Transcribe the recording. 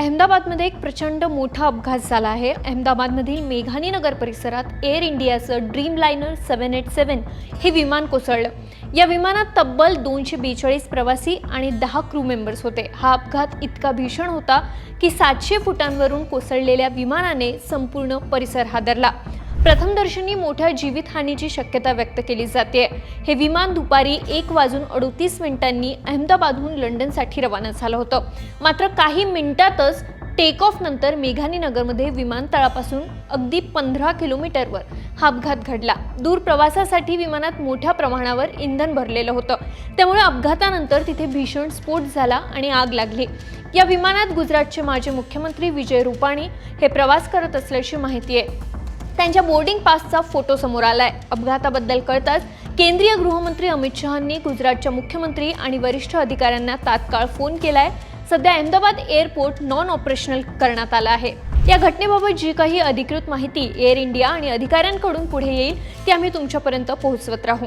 अहमदाबादमध्ये एक प्रचंड मोठा अपघात झाला आहे. अहमदाबादमधील मेघानी नगर परिसरात एअर इंडियाचं dream liner seven eight seven हे विमान कोसळलं. या विमानात तब्बल दोनशे बेचाळीस प्रवासी आणि दहा क्रू मेंबर्स होते. हा अपघात इतका भीषण होता की सातशे फुटांवरून कोसळलेल्या विमानाने संपूर्ण परिसर हादरला. प्रथमदर्शनी मोठ्या जीवितहानीची शक्यता व्यक्त केली जाते. हे विमान दुपारी एक वाजून अडतीस मिनिटांनी अहमदाबादहून लंडनसाठी रवाना झालं होतं. मात्र काही मिनिटातच टेक ऑफ नंतर मेघानी नगरमध्ये विमानतळापासून अगदी पंधरा किलोमीटरवर हा अपघात घडला. दूर प्रवासासाठी विमानात मोठ्या प्रमाणावर इंधन भरलेलं होतं. त्यामुळे अपघातानंतर तिथे भीषण स्फोट झाला आणि आग लागली. या विमानात गुजरातचे माजी मुख्यमंत्री विजय रुपाणी हे प्रवास करत असल्याची माहिती आहे. त्यांच्या बोर्डिंग पासचा फोटो समोर आलाय. अपघाताबद्दल कळताच केंद्रीय गृहमंत्री अमित शहांनी गुजरातच्या मुख्यमंत्री आणि वरिष्ठ अधिकाऱ्यांना तात्काळ फोन केलाय. सध्या अहमदाबाद एअरपोर्ट नॉन ऑपरेशनल करण्यात आलं आहे. या घटनेबाबत जी काही अधिकृत माहिती एअर इंडिया आणि अधिकाऱ्यांकडून पुढे येईल ती आम्ही तुमच्यापर्यंत पोहोचवत राहू.